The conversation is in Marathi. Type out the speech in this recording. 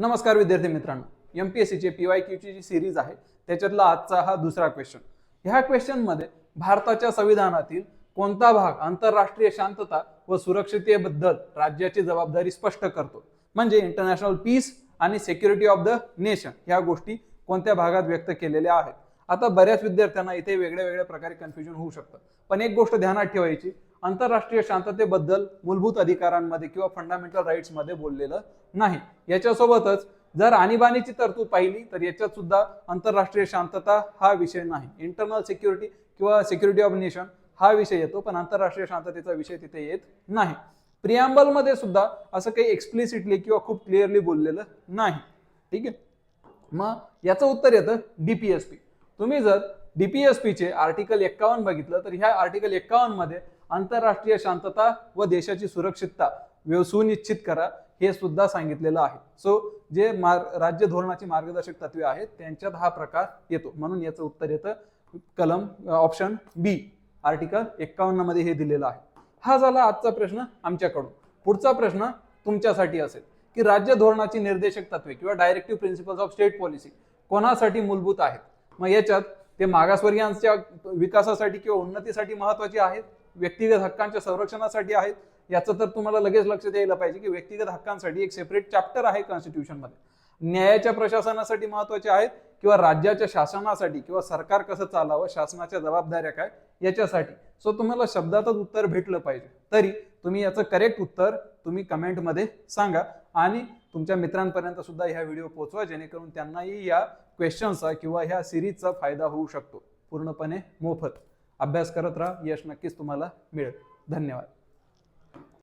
नमस्कार विद्यार्थी मित्रांनो. एम पी एस सीचे पी वाय क्यूची जी सिरीज आहे त्याच्यातला आजचा हा दुसरा क्वेश्चन ह्या क्वेश्चनमध्ये भारताच्या संविधानातील कोणता भाग आंतरराष्ट्रीय शांतता व सुरक्षिततेबद्दल राज्याची जबाबदारी स्पष्ट करतो? म्हणजे इंटरनॅशनल पीस आणि सिक्युरिटी ऑफ द नेशन ह्या गोष्टी कोणत्या भागात व्यक्त केलेल्या आहेत? आता बऱ्याच विद्यार्थ्यांना इथे वेगळ्या वेगळ्या प्रकारे कन्फ्युजन होऊ शकतं. पण एक गोष्ट ध्यानात ठेवायची आंतरराष्ट्रीय शांततेबद्दल मूलभूत अधिकारांमध्ये किंवा फंडामेंटल राईट्समध्ये बोललेलं नाही. याच्यासोबतच जर आणीबाणीची तरतूद पाहिली तर याच्यात सुद्धा आंतरराष्ट्रीय शांतता हा विषय नाही. इंटरनल सिक्युरिटी किंवा सिक्युरिटी ऑफ नेशन हा विषय येतो पण आंतरराष्ट्रीय शांततेचा विषय तिथे येत नाही. प्रियांबलमध्ये सुद्धा असं काही एक्सप्लिसिटली किंवा खूप क्लिअरली बोललेलं नाही. ठीक आहे? मग याचं उत्तर येतं डीपीएसपी तुम्ही जर डीपीएसपीचे आर्टिकल एक्कावन्न बघितलं तर ह्या आर्टिकल एक्कावन्नमध्ये आंतरराष्ट्रीय शांतता व देशाची सुरक्षितता व्यव- सुनिश्चित करा हे सुद्धा सांगितलेलं आहे. सो जे मार राज्य धोरणाची मार्गदर्शक तत्वे आहेत त्यांच्यात हा प्रकार येतो. म्हणून याचं उत्तर येतं कलम ऑप्शन बी आर्टिकल एक्कावन्नमध्ये हे दिलेलं आहे. हा झाला आजचा प्रश्न आमच्याकडून. पुढचा प्रश्न तुमच्यासाठी असेल की राज्य धोरणाची निर्देशक तत्वे किंवा directive principles of state policy कोणासाठी मूलभूत आहेत? मग याच्यात ते मागासवर्गीयांच्या विकासासाठी किंवा उन्नतीसाठी महत्त्वाचे आहेत व्यक्तिगत हक्कांच्या संरक्षणासाठी आहेत याचं तर तुम्हाला लगेच लक्ष द्यायला पाहिजे की व्यक्तिगत हक्कांसाठी एक सेपरेट चॅप्टर आहे कॉन्स्टिट्यूशनमध्ये न्यायाच्या प्रशासनासाठी महत्त्वाचे आहेत किंवा राज्याच्या शासनासाठी किंवा सरकार कसं चालावं शासनाच्या जबाबदाऱ्या काय याच्यासाठी. सो तुम्हाला शब्दातच उत्तर भेटलं पाहिजे. तरी तुम्ही याचं करेक्ट उत्तर तुम्ही कमेंटमध्ये सांगा आणि तुमच्या मित्रांपर्यंत सुद्धा ह्या व्हिडिओ पोहोचवा जेणेकरून त्यांनाही या क्वेश्चनचा किंवा ह्या सिरीजचा फायदा होऊ शकतो. पूर्णपणे मोफत. अभ्यास करत राहा यश नक्कीच तुम्हाला मिळेल. धन्यवाद.